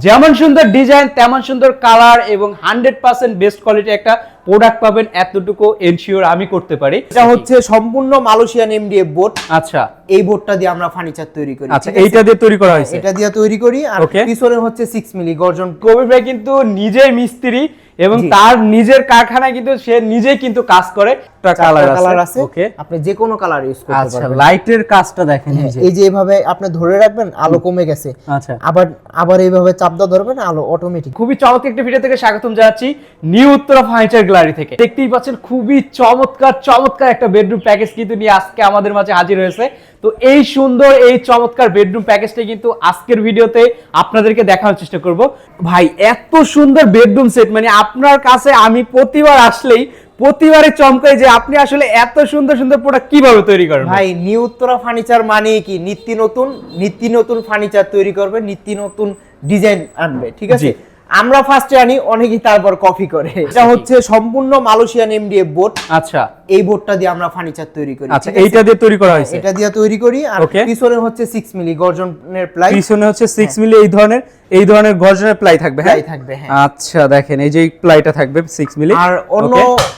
যেমন সুন্দর ডিজাইন তেমন সুন্দর কালার এবং হান্ড্রেড পার্সেন্ট বেস্ট কোয়ালিটি একটা প্রোডাক্ট পাবেন এতটুকু এনশিওর আমি করতে পারি। এটা হচ্ছে সম্পূর্ণ মালয়েশিয়ান এমডিএফ বোর্ড আচ্ছা। এই বোর্ডটা দিয়ে আমরা ফার্নিচার তৈরি করি আচ্ছা এইটা দিয়ে তৈরি করা হয়েছে। এটা দিয়ে তৈরি করি আর. পিছনে হচ্ছে 6 মিলি গর্জন। কবির ভাই কিন্তু নিজেই মিস্ত্রি এবং তার নিজের কারখানায় কিন্তু সে নিজেই কিন্তু কাজ করে। কালার কালার আছে। ওকে আপনি যে কোনো কালার ইউজ করতে পারবেন আচ্ছা পারবেন। লাইটের কাজটা দেখেন এই যে। এই যে এভাবে আপনি ধরে রাখবেন আলো কমে গেছে। আচ্ছা। আবার আবার এইভাবে চাপ দিয়ে ধরবেন আলো অটোমেটিক খুবই চমৎকার একটি ভিডিও থেকে স্বাগতম জানাচ্ছি। নিউ উত্তরা ফার্নিচার গ্যালারি থেকে। দেখতেই পাচ্ছেন খুবই চমৎকার চমৎকার একটা বেডরুম প্যাকেজ কিন্তু নিয়ে আজকে আমাদের মাঝে হাজির হয়েছে। তো এই সুন্দর এই চমৎকার বেডরুম প্যাকেজটা কিন্তু আজকের ভিডিওতে আপনাদেরকে দেখানোর চেষ্টা করব। ভাই এত সুন্দর বেডরুম সেট মানে আপনার কাছে আমি প্রতিবার আসলেই প্রতিবারে চমকাই যে আপনি আসলে এত সুন্দর সুন্দর প্রোডাক্ট কীভাবে তৈরি করেন? ভাই নিউ উত্তরা ফার্নিচার মানে কি? নিত্য নতুন নিত্য নতুন ফার্নিচার তৈরি করবে নিত্য নতুন ডিজাইন আনবে ঠিক আছে। আমরা ফার্স্টে আনি অনেকেই তারপর কপি করে। এটা হচ্ছে সম্পূর্ণ মালয়েশিয়ান এমডিএফ বোর্ড আচ্ছা। এই বোর্ডটা দিয়ে আমরা ফার্নিচার তৈরি করি আচ্ছা এইটা দিয়ে তৈরি করা হয়েছে? এটা দিয়ে তৈরি করি আর পিছনে হচ্ছে 6 মিলি গর্জনের প্লাই পিছনে হচ্ছে সিক্স মিলি এই ধরনের এই ধরনের গর্জনের প্লাই থাকবে হ্যাঁ? থাকবে হ্যাঁ। আচ্ছা দেখেন এই যে প্লাইটা থাকবে সিক্স মিলি আর অন্য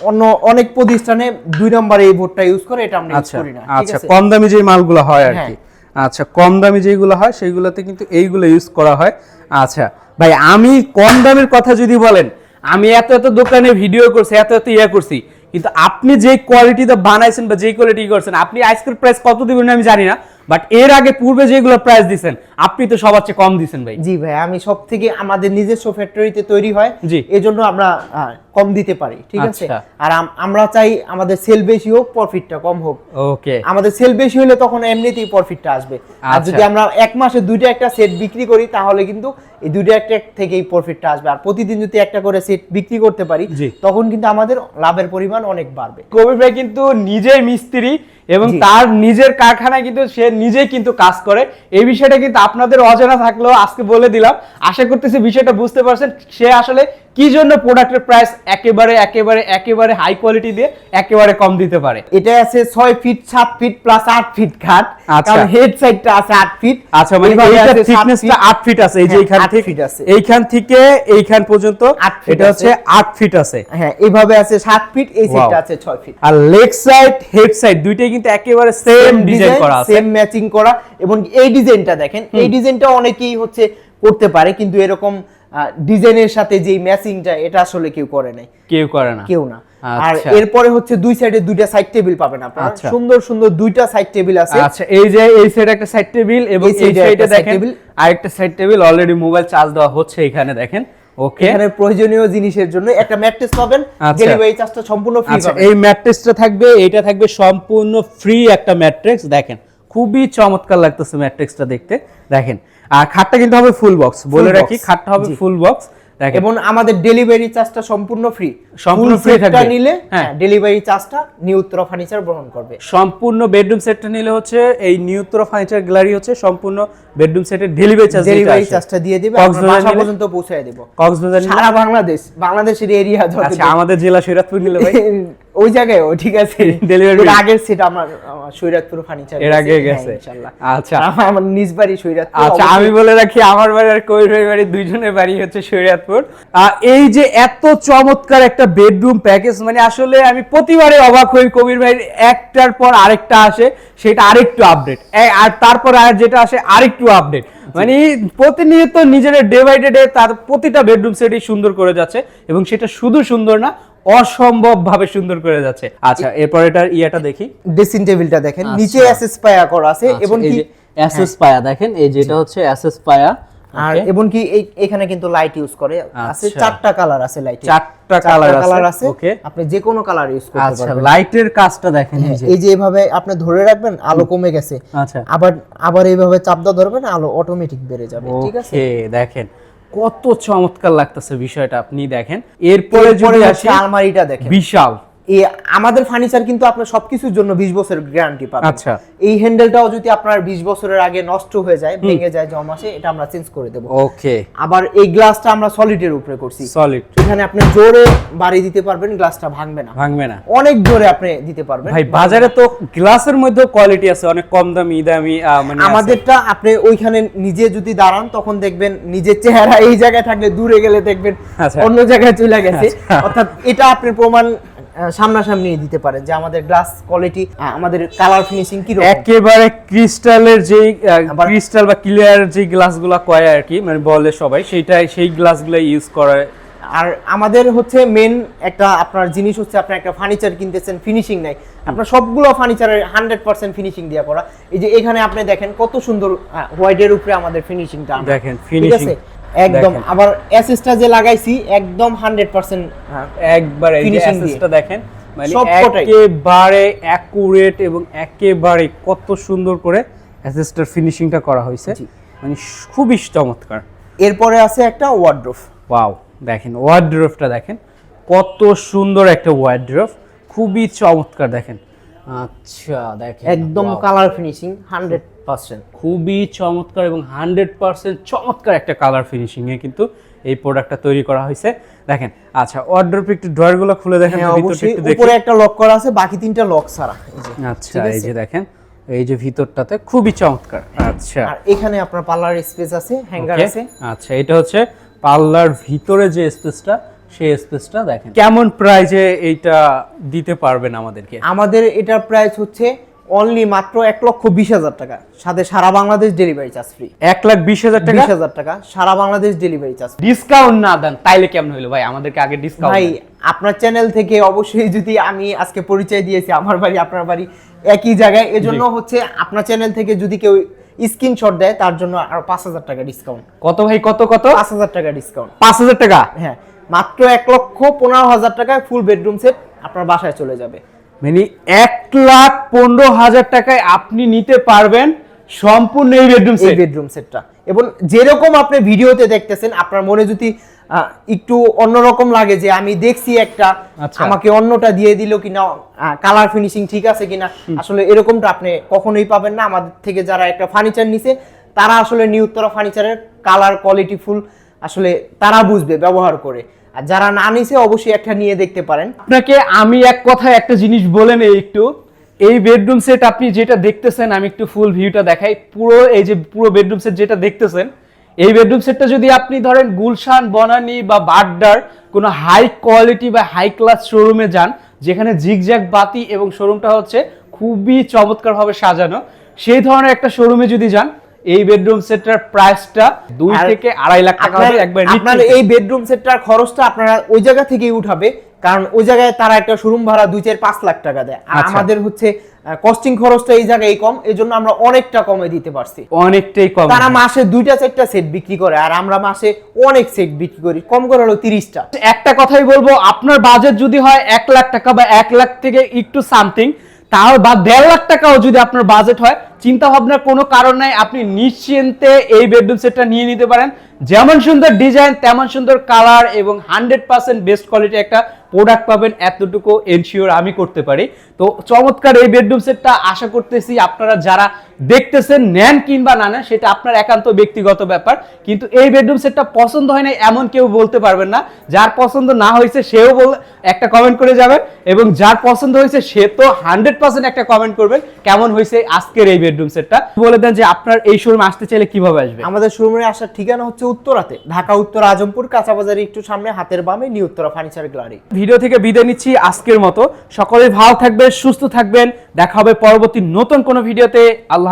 অন্য অনেক প্রতিষ্ঠানে দুই নম্বরে এই বোর্ডটা ইউজ করে এটা আমরা ইউজ আচ্ছা করি না আচ্ছা কম দামি যে মালগুলো হয় আর হ্যাঁ। কি। আচ্ছা কম দামি যেগুলো হয় সেইগুলোতে কিন্তু এইগুলো ইউজ করা হয়। আচ্ছা ভাই, আমি কম দামের কথা যদি বলেন, আমি এত এত দোকানে ভিডিও করছি, এত এত ইয়ে করছি, কিন্তু আপনি যে কোয়ালিটিতে বানাইছেন বা যে কোয়ালিটি করছেন, আপনি আজকের প্রাইস কত দিবেন আমি জানি না বাট এর আগে পূর্বে যেগুলো প্রাইস দিছেন আপনি তো সবার চেয়ে কম দিচ্ছেন ভাই। জি ভাই আমি সব থেকে আমাদের নিজস্ব ফ্যাক্টরিতে তৈরি হয় জি। এজন্য আমরা কম দিতে পারি ঠিক আছে? আচ্ছা। আর আমরা চাই আমাদের সেল বেশি হোক প্রফিটটা কম হোক। ওকে আমাদের সেল বেশি হলে তখন এমনিতেই প্রফিটটা আসবে। আর আচ্ছা। যদি আমরা এক মাসে দুইটা একটা সেট বিক্রি করি তাহলে কিন্তু এই দুইটা একটা থেকেই প্রফিটটা আসবে। আর প্রতিদিন যদি একটা করে সেট বিক্রি করতে পারি। তখন কিন্তু আমাদের লাভের পরিমাণ অনেক বাড়বে। কবির ভাই কিন্তু নিজেই মিস্ত্রি এবং তার নিজের কারখানায় কিন্তু সে নিজেই কিন্তু কাজ করে। এই বিষয়টা কিন্তু আপনাদের অজানা থাকলেও আজকে বলে দিলাম। আশা করতেছি বিষয়টা বুঝতে পারছেন। সে আসলে কি জন্য প্রোডাক্টের প্রাইস একেবারে একেবারে একেবারে হাই কোয়ালিটি দিয়ে একেবারে কম দিতে পারে? এটা আছে ছয় ফিট সাত ফিট প্লাস আট ফিট খাট আচ্ছা। কারণ হেড সাইডটা আছে আট ফিট আচ্ছা মানে সাত থিকনেসটা 8 ফিট আছে এই যে হ্যাঁ, এইখান থেকে feet আছে। এইখান থেকে এইখান পর্যন্ত এটা হচ্ছে আছে। 8 ফিট আছে। হ্যাঁ এইভাবে আছে সাত ফিট এই সাইডটা আছে ছয় ফিট আর লেগ সাইড হেড সাইড দুইটাই কিন্তু একেবারে সেম ডিজাইন করা আছে। সেম ম্যাচিং করা। এবং এই ডিজাইনটা দেখেন এই ডিজাইনটা অনেকেই হচ্ছে করতে পারে কিন্তু এরকম ডিজাইনের সাথে যেই ম্যাচিংটা এটা আসলে কেউ করে নাই। কেউ করে না। কেউ না। আর আচ্ছা। এরপরে হচ্ছে দুই সাইডে দুইটা সাইড টেবিল পাবেন আপনারা। আচ্ছা। সুন্দর সুন্দর দুইটা সাইড টেবিল আছে। আচ্ছা এই যে এই সাইড একটা সাইড টেবিল এবং এই সাইডে দেখেন। আরেকটা side table already mobile charge দেওয়া হচ্ছে এখানে দেখেন। ওকে এখানে প্রয়োজনীয় জিনিসের জন্য একটা ম্যাট্রেস পাবেন। আচ্ছা। ডেলিভারি চার্জটা সম্পূর্ণ ফ্রি আচ্ছা পাবেন। এই ম্যাট্রেসটা থাকবে এটা থাকবে সম্পূর্ণ ফ্রি একটা ম্যাট্রেক্স দেখেন। খুবই চমৎকার লাগতেছে ম্যাট্রিক্সটা দেখতে। দেখেন আর খাটটা কিন্তু হবে ফুল বক্স বলে রাখি খাটটা হবে ফুল বক্স এবং আমাদের ডেলিভারি চার্জটা সম্পূর্ণ ফ্রি সম্পূর্ণ free থাকবে। নিলে হ্যাঁ। ডেলিভারি চার্জটা নিউ উত্তরা ফার্নিচার গ্রহণ করবে। সম্পূর্ণ বেডরুম সেটটা নিলে হচ্ছে এই নিউত্র ফার্নিচার গ্যালারি হচ্ছে সম্পূর্ণ বেডরুম সেটের ডেলিভারি চার্জ ডেলিভারি চার্জটা দিয়ে দিবে কক্সবাজার পর্যন্ত পৌঁছে দেব। কক্সবাজার সারা বাংলাদেশ বাংলাদেশের এরিয়া আচ্ছা আমাদের জেলা সৈরাতপুর নিলে ভাই। ওই জায়গায় ও ঠিক আছে fee। আগের সেট আমার সৈরাতপুর ফার্নিচার এর আগে গেছে। ইনশাআল্লাহ আচ্ছা। আমার নিজ বাড়ি সৈরাতপুর আচ্ছা আমি বলে রাখি আমার বাড়ি আর বাড়ি দুইজনের বাড়ি হচ্ছে এই যে এত চমৎকার একটা বেডরুম প্যাকেজ মানে আসলে আমি প্রতিবারে অবাক হই কবির ভাই একটার পর আরেকটা আসে সেটা আরেকটু আপডেট আর তারপর আর যেটা আসে আরেকটু আপডেট মানে প্রতিনিয়ত নিজের ডে বাই ডে তার প্রতিটা বেডরুম সেটই সুন্দর করে যাচ্ছে এবং সেটা শুধু সুন্দর না অসম্ভব ভাবে সুন্দর করে যাচ্ছে। আচ্ছা এরপর এটার ইয়েটা দেখি। ড্রেসিং টেবিলটা দেখেন। আচ্ছা। নিচে অ্যাসেস পায়া করা আছে এবং কি অ্যাসেস পায়া দেখেন এই যেটা হচ্ছে অ্যাসেস পায়া আর এবং কি এখানে কিন্তু লাইট ইউজ করে। আছে আচ্ছা। চারটা কালার আছে লাইট চারটা কালার আছে, কালার আছে। Okay। আপনি যে কোনো কালার ইউজ করতে আচ্ছা পারবেন। লাইটের কাজটা দেখেন এই যে। এই যে এভাবে আপনি ধরে রাখবেন আলো কমে গেছে। আচ্ছা। আবার আবার এইভাবে চাপ দিয়ে ধরবেন আলো অটোমেটিক বেড়ে যাবে। ঠিক আছে? দেখেন। কত চমৎকার লাগতেছে বিষয়টা আপনি দেখেন। এরপরে যদি আসি আলমারিটা দেখেন। বিশাল। আমাদের ফার্নিচার কিন্তু আপনার সবকিছুর জন্য বিশ বছরের গ্যারান্টি পাবেন। আচ্ছা। এই হ্যান্ডেলটাও যদি আপনার বিশ বছরের আগে নষ্ট হয়ে যায় ভেঙে যায় জম আসে এটা আমরা চেঞ্জ করে দেবো। ওকে আবার এই গ্লাসটা আমরা সলিডের উপরে করছি। সলিড এখানে আপনি জোরে বাড়ি দিতে পারবেন গ্লাসটা ভাঙবে না। ভাঙবে না। অনেক জোরে আপনি দিতে পারবেন। ভাই বাজারে তো গ্লাসের মধ্যে কোয়ালিটি আছে অনেক কম দামি দামি মানে আমাদেরটা আপনি ওইখানে নিজে যদি দাঁড়ান তখন দেখবেন নিজের চেহারা এই জায়গায় থাকলে দূরে গেলে দেখবেন আচ্ছা। অন্য জায়গায় চলে গেছে। আচ্ছা। অর্থাৎ এটা আপনি প্রমাণ সামনাসামনি দিতে পারেন যে আমাদের গ্লাস কোয়ালিটি আমাদের কালার ফিনিশিং কি রকম একেবারে ক্রিস্টালের আবার- ক্রিস্টাল বা ক্লিয়ার যে গ্লাসগুলো কয় আর কি মানে বলে সবাই সেইটাই সেই গ্লাসগুলো ইউজ করে। আর আমাদের হচ্ছে মেন একটা আপনার জিনিস হচ্ছে আপনি একটা ফার্নিচার কিনতেছেন ফিনিশিং নাই। আপনার সবগুলো ফার্নিচারের হান্ড্রেড পার্সেন্ট ফিনিশিং দেওয়া করা। এই যে এখানে আপনি দেখেন কত সুন্দর হোয়াইটের উপরে আমাদের ফিনিশিংটা দেখেন, আছে? একদম আবার এসএসটা যে লাগাইছি একদম হান্ড্রেড পার্সেন্ট একবারে এই যে Finishing দিয়ে। অ্যাসেসটা দেখেন মানে। একেবারে অ্যাকুরেট এবং একেবারে কত সুন্দর করে অ্যাসেসটার ফিনিশিংটা করা হয়েছে। মানে খুবই চমৎকার। এরপরে আছে একটা ওয়ার্ড্রোফ ওয়াও দেখেন ওয়ার্ড্রোফটা দেখেন কত সুন্দর একটা ওয়ার্ড্রোফ খুবই চমৎকার দেখেন। আচ্ছা দেখেন একদম কালার ফিনিশিং হান্ড্রেড পার্সেন্ট খুবই চমৎকার এবং হান্ড্রেড পার্সেন্ট চমৎকার একটা কালার ফিনিশিং এ কিন্তু এই প্রোডাক্টটা তৈরি করা হয়েছে। দেখেন আচ্ছা অর্ডার একটু ড্রয়ারগুলো খুলে দেখেন হ্যাঁ অবশ্যই। উপরে একটা লক করা আছে বাকি তিনটা লক ছাড়া আচ্ছা এই যে দেখেন এই যে ভিতরটাতে খুবই চমৎকার। আচ্ছা। আর এখানে আপনার পার্লার স্পেস আছে হ্যাঙ্গার আছে। আচ্ছা এটা হচ্ছে পার্লার ভিতরে যে স্পেসটা সেই স্পেসটা দেখেন। কেমন প্রাইজে এইটা দিতে পারবেন আমাদেরকে? আমাদের এটার প্রাইস হচ্ছে অনলি মাত্র এক লক্ষ বিশ হাজার টাকা। সাথে সারা বাংলাদেশ ডেলিভারি চার্জ ফ্রি এক লাখ বিশ হাজার টাকা? বিশ হাজার টাকা সারা বাংলাদেশ ডেলিভারি চার্জ ডিসকাউন্ট না দেন তাইলে কেমন হইল ভাই? আমাদেরকে আগে ডিসকাউন্ট ভাই আপনার চ্যানেল থেকে অবশ্যই যদি আমি আজকে পরিচয় দিয়েছি আমার বাড়ি আপনার বাড়ি একই জায়গায়। এজন্য হচ্ছে আপনার চ্যানেল থেকে যদি কেউ স্ক্রিনশট দেয় তার জন্য আরও পাঁচ হাজার টাকা ডিসকাউন্ট কত ভাই? কত কত? পাঁচ হাজার টাকা ডিসকাউন্ট পাঁচ হাজার টাকা? হ্যাঁ। মাত্র এক লক্ষ পনেরো হাজার টাকায় ফুল বেডরুম সেট আপনার বাসায় চলে যাবে। মানে এক লাখ পনেরো হাজার টাকায় আপনি নিতে পারবেন সম্পূর্ণ এই বেডরুম সেট বেডরুম সেটটা এবং যেরকম আপনি ভিডিওতে দেখতেছেন আপনার মনে যদি একটু অন্যরকম লাগে যে আমি দেখছি একটা আচ্ছা। আমাকে অন্যটা দিয়ে দিল কিনা কালার ফিনিশিং ঠিক আছে কিনা আসলে এরকমটা আপনি কখনোই পাবেন না। আমাদের থেকে যারা একটা ফার্নিচার নিছে তারা আসলে নিউ উত্তরা ফার্নিচারের কালার কোয়ালিটি ফুল আসলে তারা বুঝবে, ব্যবহার করে। আর যারা না নিছে, অবশ্যই একটা নিয়ে দেখতে পারেন। আপনাকে আমি এক কথায় একটা জিনিস বলে নেই একটু। এই বেডরুম সেট আপনি যেটা দেখতেছেন, আমি একটু ফুল ভিউটা দেখাই। পুরো এই যে পুরো বেডরুম সেট যেটা দেখতেছেন, এই বেডরুম সেটটা যদি আপনি ধরেন গুলশান, বনানী বা বাড্ডার কোনো হাই কোয়ালিটি বা হাই ক্লাস শোরুমে যান, যেখানে জিগজ্যাগ বাতি এবং শোরুমটা হচ্ছে খুবই চমৎকারভাবে সাজানো, সেই ধরনের একটা শোরুমে যদি যান এই বেডরুম সেটটার প্রাইসটা দুই থেকে আড়াই লাখ টাকা হবে একবার আপনার এই বেডরুম সেটটার খরচটা আপনারা ওই জায়গা থেকেই উঠাবে কারণ ওই জায়গায় তারা একটা শোরুম ভাড়া দুই চার পাঁচ লাখ টাকা দেয়। আর আচ্ছা। আমাদের হচ্ছে কস্টিং খরচটা এই জায়গায় কম এই জন্য আমরা অনেকটা কমে দিতে পারছি। অনেকটাই কম। তারা মাসে দুইটা চারটা সেট বিক্রি করে আর আমরা মাসে অনেক সেট বিক্রি করি কম করে হলো তিরিশটা। একটা কথাই বলব আপনার বাজেট যদি হয় এক লাখ টাকা বা এক লাখ থেকে একটু সামথিং তাহলে বা দেড় লাখ টাকাও যদি আপনার বাজেট হয় চিন্তা ভাবনার কোনো কারণ নাই, আপনি নিশ্চিন্তে এই বেডরুম সেটটা নিয়ে নিতে পারেন। যেমন সুন্দর ডিজাইন তেমন সুন্দর কালার এবং হান্ড্রেড পার্সেন্ট বেস্ট কোয়ালিটি একটা প্রোডাক্ট পাবেন, এতটুকু এনশিওর আমি করতে পারি। তো চমৎকার এই বেডরুম সেটটা আশা করতেছি আপনারা যারা দেখতেছেন নেন কিংবা না নেন সেটা আপনার একান্ত ব্যক্তিগত ব্যাপার। কিন্তু এই বেডরুম সেটটা পছন্দ হয় না এমন কেউ বলতে পারবেন না। যার পছন্দ না হয়েছে সেও বল একটা কমেন্ট করে যাবেন এবং যার পছন্দ হয়েছে সে তো হান্ড্রেড পার্সেন্ট একটা কমেন্ট করবেন কেমন হয়েছে আজকের এই বেডরুম সেটটা বলে দেন যে আপনার এই শোরুম আসতে চাইলে কীভাবে আসবে? আমাদের শোরুমে আসার ঠিকানা হচ্ছে উত্তরাতে। ঢাকা উত্তর আজমপুর কাঁচাবাজারে একটু সামনে হাতের বামে new Uttara furniture gallery video থেকে বিদায় নিচ্ছি আজকের মতো। সকলে ভালো থাকবেন সুস্থ থাকবেন। দেখা হবে পরবর্তী নতুন কোনো ভিডিওতে। আল্লাহ